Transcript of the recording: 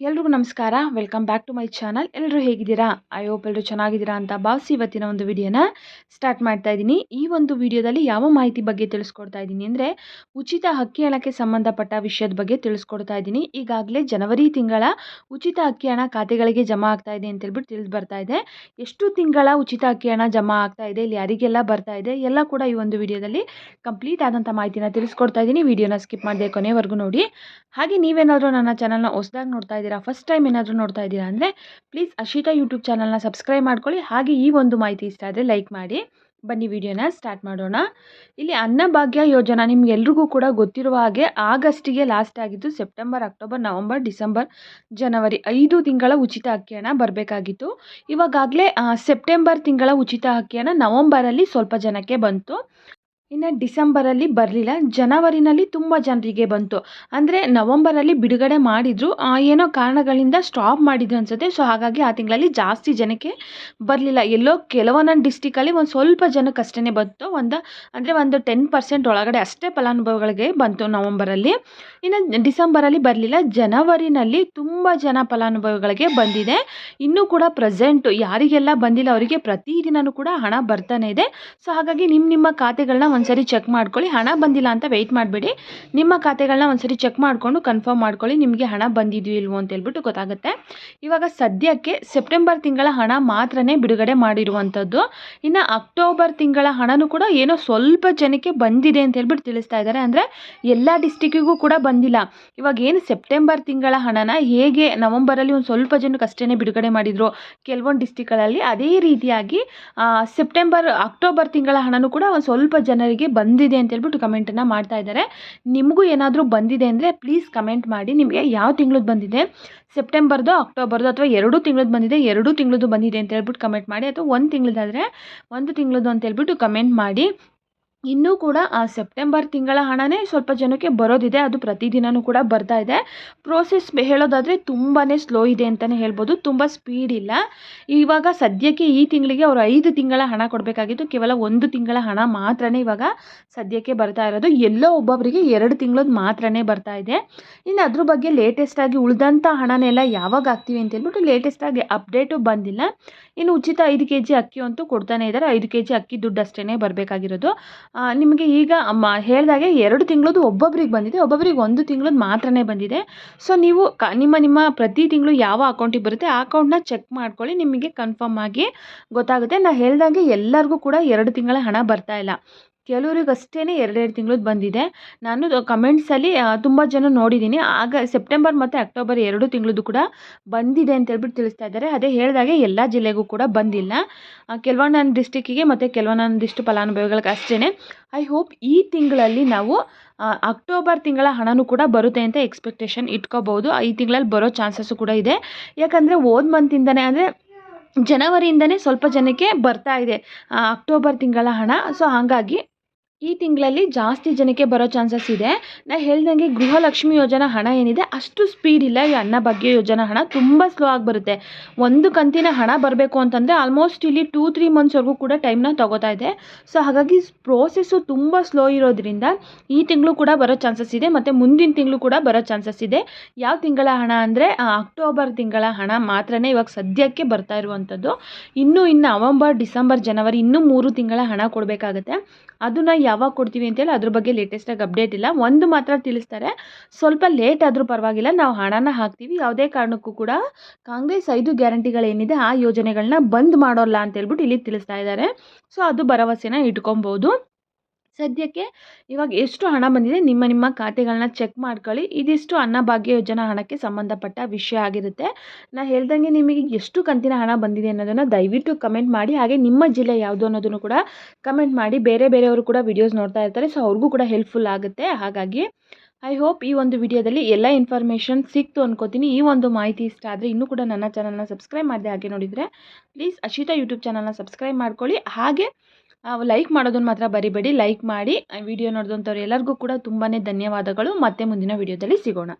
ಎಲ್ರಿಗೂ ನಮಸ್ಕಾರ. Welcome back to my channel ಎಲ್ಲರೂ ಹೇಗಿದ್ದೀರಾ? ಐ ಹೋಪ್ ಎಲ್ಲರೂ ಚೆನ್ನಾಗಿದ್ದೀರಾ ಅಂತ ಭಾವಿಸಿ ಇವತ್ತಿನ ಒಂದು ವಿಡಿಯೋನ ಸ್ಟಾರ್ಟ್ ಮಾಡ್ತಾ ಇದ್ದೀನಿ. ಈ ಒಂದು ವಿಡಿಯೋದಲ್ಲಿ ಯಾವ ಮಾಹಿತಿ ಬಗ್ಗೆ ತಿಳಿಸ್ಕೊಡ್ತಾ ಇದ್ದೀನಿ ಅಂದರೆ ಉಚಿತ ಅಕ್ಕಿ ಹಣಕ್ಕೆ ಸಂಬಂಧಪಟ್ಟ ವಿಷಯದ ಬಗ್ಗೆ ತಿಳಿಸ್ಕೊಡ್ತಾ ಇದ್ದೀನಿ. ಈಗಾಗಲೇ ಜನವರಿ ತಿಂಗಳ ಉಚಿತ ಅಕ್ಕಿ ಹಣ ಖಾತೆಗಳಿಗೆ ಜಮಾ ಆಗ್ತಾ ಇದೆ ಅಂತ ಹೇಳ್ಬಿಟ್ಟು ತಿಳಿದು ಬರ್ತಾ ಇದೆ. ಎಷ್ಟು ತಿಂಗಳ ಉಚಿತ ಅಕ್ಕಿ ಹಣ ಜಮಾ ಆಗ್ತಾ ಇದೆ, ಇಲ್ಲಿ ಯಾರಿಗೆಲ್ಲ ಬರ್ತಾ ಇದೆ, ಎಲ್ಲ ಕೂಡ ಈ ಒಂದು ವಿಡಿಯೋದಲ್ಲಿ ಕಂಪ್ಲೀಟ್ ಆದಂಥ ಮಾಹಿತಿನ ತಿಳಿಸ್ಕೊಡ್ತಾ ಇದ್ದೀನಿ. ವಿಡಿಯೋನ ಸ್ಕಿಪ್ ಮಾಡದೆ ಕೊನೆವರೆಗೂ ನೋಡಿ. ಹಾಗೆ ನೀವೇನಾದರೂ ನನ್ನ ಚಾನಲ್ನ ಹೊಸದಾಗಿ ನೋಡ್ತಾ ಇದ್ದೀರಾ? ಫಸ್ಟ್ ಟೈಮ್ ಏನಾದರೂ ನೋಡ್ತಾ ಇದ್ದೀರಾ ಅಂದರೆ ಪ್ಲೀಸ್ ಅಶಿತಾ ಯೂಟ್ಯೂಬ್ ಚಾನಲ್ನ ಸಬ್ಸ್ಕ್ರೈಬ್ ಮಾಡ್ಕೊಳ್ಳಿ. ಹಾಗೆ ಈ ಒಂದು ಮಾಹಿತಿ ಇಷ್ಟ ಆದರೆ ಲೈಕ್ ಮಾಡಿ. ಬನ್ನಿ, ವಿಡಿಯೋನ ಸ್ಟಾರ್ಟ್ ಮಾಡೋಣ. ಇಲ್ಲಿ ಅನ್ನಭಾಗ್ಯ ಯೋಜನಾ ನಿಮಗೆಲ್ರಿಗೂ ಕೂಡ ಗೊತ್ತಿರುವ ಹಾಗೆ ಆಗಸ್ಟಿಗೆ ಲಾಸ್ಟ್ ಆಗಿದ್ದು ಸೆಪ್ಟೆಂಬರ್ ಅಕ್ಟೋಬರ್ ನವಂಬರ್ ಡಿಸೆಂಬರ್ ಜನವರಿ ಐದು ತಿಂಗಳ ಉಚಿತ ಅಕ್ಕಿಯನ್ನು ಬರಬೇಕಾಗಿತ್ತು. ಇವಾಗಾಗಲೇ ಸೆಪ್ಟೆಂಬರ್ ತಿಂಗಳ ಉಚಿತ ಅಕ್ಕಿಯನ್ನು ನವಂಬರಲ್ಲಿ ಸ್ವಲ್ಪ ಜನಕ್ಕೆ ಬಂತು. ಇನ್ನು ಡಿಸೆಂಬರಲ್ಲಿ ಬರಲಿಲ್ಲ. ಜನವರಿನಲ್ಲಿ ತುಂಬ ಜನರಿಗೆ ಬಂತು. ಅಂದರೆ ನವಂಬರಲ್ಲಿ ಬಿಡುಗಡೆ ಮಾಡಿದರು. ಏನೋ ಕಾರಣಗಳಿಂದ ಸ್ಟಾಪ್ ಮಾಡಿದ್ರು ಅನ್ಸುತ್ತೆ. ಸೊ ಹಾಗಾಗಿ ಆ ತಿಂಗಳಲ್ಲಿ ಜಾಸ್ತಿ ಜನಕ್ಕೆ ಬರಲಿಲ್ಲ. ಎಲ್ಲೋ ಕೆಲವೊಂದೊಂದು ಡಿಸ್ಟಿಕಲ್ಲಿ ಒಂದು ಸ್ವಲ್ಪ ಜನಕ್ಕೆ ಅಷ್ಟೇ ಬಂತು. ಒಂದು, ಅಂದರೆ ಒಂದು ಟೆನ್ ಪರ್ಸೆಂಟ್ ಒಳಗಡೆ ಅಷ್ಟೇ ಫಲಾನುಭವಿಗಳಿಗೆ ಬಂತು ನವಂಬರಲ್ಲಿ. ಇನ್ನು ಡಿಸೆಂಬರಲ್ಲಿ ಬರಲಿಲ್ಲ. ಜನವರಿನಲ್ಲಿ ತುಂಬ ಜನ ಫಲಾನುಭವಿಗಳಿಗೆ ಬಂದಿದೆ. ಇನ್ನೂ ಕೂಡ ಪ್ರೆಸೆಂಟು ಯಾರಿಗೆಲ್ಲ ಬಂದಿಲ್ಲ, ಅವರಿಗೆ ಪ್ರತಿದಿನವೂ ಕೂಡ ಹಣ ಬರ್ತಾನೆ ಇದೆ. ಸೊ ಹಾಗಾಗಿ ನಿಮ್ಮ ನಿಮ್ಮ ಖಾತೆಗಳನ್ನ ಒಂದು ಸರಿ ಚೆಕ್ ಮಾಡ್ಕೊಳ್ಳಿ. ಹಣ ಬಂದಿಲ್ಲ ಅಂತ ವೆಯ್ಟ್ ಮಾಡಬೇಡಿ. ನಿಮ್ಮ ಖಾತೆಗಳನ್ನ ಒಂದ್ಸರಿ ಚೆಕ್ ಮಾಡಿಕೊಂಡು ಕನ್ಫರ್ಮ್ ಮಾಡ್ಕೊಳ್ಳಿ ನಿಮಗೆ ಹಣ ಬಂದಿದೆಯೋ ಇಲ್ವೋ ಅಂತ ಹೇಳ್ಬಿಟ್ಟು ಗೊತ್ತಾಗುತ್ತೆ. ಇವಾಗ ಸದ್ಯಕ್ಕೆ ಸೆಪ್ಟೆಂಬರ್ ತಿಂಗಳ ಹಣ ಮಾತ್ರನೇ ಬಿಡುಗಡೆ ಮಾಡಿರುವಂಥದ್ದು. ಇನ್ನು ಅಕ್ಟೋಬರ್ ತಿಂಗಳ ಹಣನೂ ಕೂಡ ಏನೋ ಸ್ವಲ್ಪ ಜನಕ್ಕೆ ಬಂದಿದೆ ಅಂತ ಹೇಳ್ಬಿಟ್ಟು ತಿಳಿಸ್ತಾ ಇದ್ದಾರೆ. ಅಂದರೆ ಎಲ್ಲ ಡಿಸ್ಟಿಕ್ಕಿಗೂ ಕೂಡ ಬಂದಿಲ್ಲ. ಇವಾಗ ಏನು ಸೆಪ್ಟೆಂಬರ್ ತಿಂಗಳ ಹಣನ ಹೇಗೆ ನವಂಬರಲ್ಲಿ ಒಂದು ಸ್ವಲ್ಪ ಜನಕ್ಕೆ ಅಷ್ಟೇ ಬಿಡುಗಡೆ ಮಾಡಿದರು ಕೆಲವೊಂದು ಡಿಸ್ಟಿಕ್ಗಳಲ್ಲಿ ಅದೇ ರೀತಿಯಾಗಿ ಸೆಪ್ಟೆಂಬರ್ ಅಕ್ಟೋಬರ್ ತಿಂಗಳ ಹಣನೂ ಕೂಡ ಒಂದು ಸ್ವಲ್ಪ ಜನರಿಗೆ ಬಂದಿದೆ ಅಂತ ಹೇಳ್ಬಿಟ್ಟು ಕಮೆಂಟನ್ನು ಮಾಡ್ತಾ ಇದ್ದಾರೆ. ನಿಮಗೂ ಏನಾದರೂ ಬಂದಿದೆ ಅಂದರೆ ಪ್ಲೀಸ್ ಕಮೆಂಟ್ ಮಾಡಿ. ನಿಮಗೆ ಯಾವ ತಿಂಗಳದ್ದು ಬಂದಿದೆ? ಸೆಪ್ಟೆಂಬರ್ದು ಅಕ್ಟೋಬರ್ದು ಅಥವಾ ಎರಡು ತಿಂಗಳದ್ದು ಬಂದಿದೆ, ಎರಡು ತಿಂಗಳದ್ದು ಬಂದಿದೆ ಅಂತ ಹೇಳ್ಬಿಟ್ಟು ಕಮೆಂಟ್ ಮಾಡಿ. ಅಥವಾ ಒಂದು ತಿಂಗಳದ್ದಾದರೆ, ಒಂದು ತಿಂಗಳದ್ದು ಅಂತ ಹೇಳ್ಬಿಟ್ಟು ಕಮೆಂಟ್ ಮಾಡಿ. ಇನ್ನೂ ಕೂಡ, ಆ, ಸೆಪ್ಟೆಂಬರ್ ತಿಂಗಳ ಹಣನೇ ಸ್ವಲ್ಪ ಜನಕ್ಕೆ ಬರೋದಿದೆ. ಅದು ಪ್ರತಿದಿನವೂ ಕೂಡ ಬರ್ತಾ ಇದೆ. ಪ್ರೋಸೆಸ್ ಹೇಳೋದಾದರೆ ತುಂಬಾ ಸ್ಲೋ ಇದೆ ಅಂತಲೇ ಹೇಳ್ಬೋದು. ತುಂಬ ಸ್ಪೀಡ್ ಇಲ್ಲ. ಇವಾಗ ಸದ್ಯಕ್ಕೆ ಈ ತಿಂಗಳಿಗೆ ಅವರು ಐದು ತಿಂಗಳ ಹಣ ಕೊಡಬೇಕಾಗಿತ್ತು. ಕೇವಲ ಒಂದು ತಿಂಗಳ ಹಣ ಮಾತ್ರ ಇವಾಗ ಸದ್ಯಕ್ಕೆ ಬರ್ತಾ ಇರೋದು. ಎಲ್ಲೋ ಒಬ್ಬೊಬ್ಬರಿಗೆ ಎರಡು ತಿಂಗಳದ್ದು ಮಾತ್ರ ಬರ್ತಾ ಇದೆ. ಇನ್ನು ಅದ್ರ ಬಗ್ಗೆ ಲೇಟೆಸ್ಟಾಗಿ ಉಳಿದಂಥ ಹಣನೆಲ್ಲ ಯಾವಾಗ ಹಾಕ್ತೀವಿ ಅಂತ ಹೇಳ್ಬಿಟ್ಟು ಲೇಟೆಸ್ಟಾಗಿ ಅಪ್ಡೇಟು ಬಂದಿಲ್ಲ. ಇನ್ನು ಉಚಿತ ಐದು ಕೆ ಜಿ ಅಕ್ಕಿ ಅಂತೂ ಕೊಡ್ತಾನೆ ಇದ್ದಾರೆ. ಐದು ಕೆ ಜಿ ಅಕ್ಕಿ ದುಡ್ಡು ಅಷ್ಟೇ ಬರಬೇಕಾಗಿರೋದು. ನಿಮಗೆ ಈಗ ಮ ಹೇಳಿದಾಗೆ ಎರಡು ತಿಂಗಳದ್ದು ಒಬ್ಬೊಬ್ರಿಗೆ ಬಂದಿದೆ. ಒಬ್ಬೊಬ್ರಿಗೆ ಒಂದು ತಿಂಗಳದ್ದು ಮಾತ್ರನೇ ಬಂದಿದೆ. ಸೊ ನೀವು ಕ, ನಿಮ್ಮ ನಿಮ್ಮ ಪ್ರತಿ ತಿಂಗಳು ಯಾವ ಅಕೌಂಟಿಗೆ ಬರುತ್ತೆ, ಆ ಅಕೌಂಟ್ನ ಚೆಕ್ ಮಾಡ್ಕೊಳ್ಳಿ. ನಿಮಗೆ ಕನ್ಫರ್ಮ್ ಆಗಿ ಗೊತ್ತಾಗುತ್ತೆ. ನಾನು ಹೇಳಿದಾಗೆ ಎಲ್ಲರಿಗೂ ಕೂಡ ಎರಡು ತಿಂಗಳ ಹಣ ಬರ್ತಾ ಇಲ್ಲ. ಕೆಲವ್ರಿಗಷ್ಟೇ ಎರಡೆರಡು ತಿಂಗಳದ್ದು ಬಂದಿದೆ. ನಾನು ಕಮೆಂಟ್ಸಲ್ಲಿ ತುಂಬ ಜನ ನೋಡಿದ್ದೀನಿ ಆಗ ಸೆಪ್ಟೆಂಬರ್ ಮತ್ತು ಅಕ್ಟೋಬರ್ ಎರಡು ತಿಂಗಳದ್ದು ಕೂಡ ಬಂದಿದೆ ಅಂತ ಹೇಳ್ಬಿಟ್ಟು ತಿಳಿಸ್ತಾ ಇದ್ದಾರೆ. ಅದೇ ಹೇಳಿದಾಗೆ ಎಲ್ಲ ಜಿಲ್ಲೆಗೂ ಕೂಡ ಬಂದಿಲ್ಲ. ಕೆಲವೊಂದೊಂದು ಡಿಸ್ಟಿಕ್ಕಿಗೆ ಮತ್ತು ಕೆಲವೊಂದೊಂದಿಷ್ಟು ಫಲಾನುಭವಿಗಳಿಗೆ ಅಷ್ಟೇ ಐ ಹೋಪ್ ಈ ತಿಂಗಳಲ್ಲಿ ನಾವು ಅಕ್ಟೋಬರ್ ತಿಂಗಳ ಹಣನೂ ಕೂಡ ಬರುತ್ತೆ ಅಂತ ಎಕ್ಸ್ಪೆಕ್ಟೇಷನ್ ಇಟ್ಕೋಬೋದು. ಈ ತಿಂಗಳಲ್ಲಿ ಬರೋ ಚಾನ್ಸಸ್ಸು ಕೂಡ ಇದೆ. ಯಾಕಂದರೆ ಹೋದ ಮಂತಿಂದನೇ ಅಂದರೆ ಜನವರಿಯಿಂದನೇ ಸ್ವಲ್ಪ ಜನಕ್ಕೆ ಬರ್ತಾ ಇದೆ ಅಕ್ಟೋಬರ್ ತಿಂಗಳ ಹಣ. ಸೊ ಹಾಗಾಗಿ ಈ ತಿಂಗಳಲ್ಲಿ ಜಾಸ್ತಿ ಜನಕ್ಕೆ ಬರೋ ಚಾನ್ಸಸ್ ಇದೆ. ನಾ ಹೇಳ್ದಂಗೆ ಗೃಹಲಕ್ಷ್ಮಿ ಯೋಜನಾ ಹಣ ಏನಿದೆ, ಅಷ್ಟು ಸ್ಪೀಡ್ ಇಲ್ಲ ಈ ಅನ್ನ ಭಾಗ್ಯ ಯೋಜನಾ ಹಣ. ತುಂಬ ಸ್ಲೋ ಆಗಿ ಬರುತ್ತೆ. ಒಂದು ಕಂತಿನ ಹಣ ಬರಬೇಕು ಅಂತಂದರೆ ಆಲ್ಮೋಸ್ಟ್ ಇಲ್ಲಿ ಟೂ ತ್ರೀ ಮಂತ್ಸ್ವರೆಗೂ ಕೂಡ ಟೈಮ್ನ ತೊಗೋತಾ ಇದೆ. ಸೊ ಹಾಗಾಗಿ ಪ್ರೋಸೆಸ್ಸು ತುಂಬ ಸ್ಲೋ ಇರೋದ್ರಿಂದ ಈ ತಿಂಗಳು ಕೂಡ ಬರೋ ಚಾನ್ಸಸ್ ಇದೆ ಮತ್ತು ಮುಂದಿನ ತಿಂಗಳು ಕೂಡ ಬರೋ ಚಾನ್ಸಸ್ ಇದೆ. ಯಾವ ತಿಂಗಳ ಹಣ ಅಂದರೆ ಅಕ್ಟೋಬರ್ ತಿಂಗಳ ಹಣ ಮಾತ್ರನೇ ಇವಾಗ ಸದ್ಯಕ್ಕೆ ಬರ್ತಾ ಇರುವಂಥದ್ದು ಇನ್ನೂ ಇನ್ನು ನವಂಬರ್, ಡಿಸೆಂಬರ್, ಜನವರಿ ಇನ್ನೂ ಮೂರು ತಿಂಗಳ ಹಣ ಕೊಡಬೇಕಾಗತ್ತೆ. ಅದನ್ನು ಯಾವಾಗ ಕೊಡ್ತೀವಿ ಅಂತೇಳಿ ಅದ್ರ ಬಗ್ಗೆ ಲೇಟೆಸ್ಟಾಗಿ ಅಪ್ಡೇಟ್ ಇಲ್ಲ. ಒಂದು ಮಾತ್ರ ತಿಳಿಸ್ತಾರೆ. ಸ್ವಲ್ಪ ಲೇಟ್ ಆದರೂ ಪರವಾಗಿಲ್ಲ, ನಾವು ಹಣನ ಹಾಕ್ತೀವಿ. ಯಾವುದೇ ಕಾರಣಕ್ಕೂ ಕೂಡ ಕಾಂಗ್ರೆಸ್ ಐದು ಗ್ಯಾರಂಟಿಗಳೇನಿದೆ ಆ ಯೋಜನೆಗಳನ್ನ ಬಂದ್ ಮಾಡೋಲ್ಲ ಅಂತ ಹೇಳ್ಬಿಟ್ಟು ಇಲ್ಲಿ ತಿಳಿಸ್ತಾ ಇದ್ದಾರೆ. ಸೊ ಅದು ಭರವಸೆನ ಇಟ್ಕೊಬೋದು. ಸದ್ಯಕ್ಕೆ ಇವಾಗ ಎಷ್ಟು ಹಣ ಬಂದಿದೆ ನಿಮ್ಮ ನಿಮ್ಮ ಖಾತೆಗಳನ್ನ ಚೆಕ್ ಮಾಡ್ಕೊಳ್ಳಿ. ಇದಿಷ್ಟು ಅನ್ನಭಾಗ್ಯ ಯೋಜನಾ ಹಣಕ್ಕೆ ಸಂಬಂಧಪಟ್ಟ ವಿಷಯ ಆಗಿರುತ್ತೆ. ನಾನು ಹೇಳ್ದಂಗೆ ನಿಮಗೆ ಎಷ್ಟು ಕಂತಿನ ಹಣ ಬಂದಿದೆ ಅನ್ನೋದನ್ನು ದಯವಿಟ್ಟು ಕಮೆಂಟ್ ಮಾಡಿ. ಹಾಗೆ ನಿಮ್ಮ ಜಿಲ್ಲೆ ಯಾವುದು ಅನ್ನೋದನ್ನು ಕೂಡ ಕಮೆಂಟ್ ಮಾಡಿ. ಬೇರೆ ಬೇರೆಯವರು ಕೂಡ ವಿಡಿಯೋಸ್ ನೋಡ್ತಾ ಇರ್ತಾರೆ, ಸೊ ಅವ್ರಿಗೂ ಕೂಡ ಹೆಲ್ಪ್ಫುಲ್ ಆಗುತ್ತೆ. ಹಾಗಾಗಿ ಐ ಹೋಪ್ ಈ ಒಂದು ವಿಡಿಯೋದಲ್ಲಿ ಎಲ್ಲ ಇನ್ಫಾರ್ಮೇಷನ್ ಸಿಕ್ತು ಅನ್ಕೋತೀನಿ. ಈ ಒಂದು ಮಾಹಿತಿ ಇಷ್ಟ ಆದರೆ ಇನ್ನೂ ಕೂಡ ನನ್ನ ಚಾನಲ್ನ ಸಬ್ಸ್ಕ್ರೈಬ್ ಮಾಡಿದೆ ಹಾಗೆ ನೋಡಿದರೆ, ಪ್ಲೀಸ್ ಅಶಿತಾ ಯೂಟ್ಯೂಬ್ ಚಾನಲ್ನ ಸಬ್ಸ್ಕ್ರೈಬ್ ಮಾಡ್ಕೊಳ್ಳಿ. ಹಾಗೆ ಲೈಕ್ ಮಾಡೋದನ್ನು ಮಾತ್ರ ಬರಿಬೇಡಿ ಲೈಕ್ ಮಾಡಿ ವಿಡಿಯೋ ನೋಡಿದಂಥವ್ರು ಎಲ್ಲರಿಗೂ ಕೂಡ ತುಂಬಾ ಧನ್ಯವಾದಗಳು. ಮತ್ತೆ ಮುಂದಿನ ವಿಡಿಯೋದಲ್ಲಿ ಸಿಗೋಣ.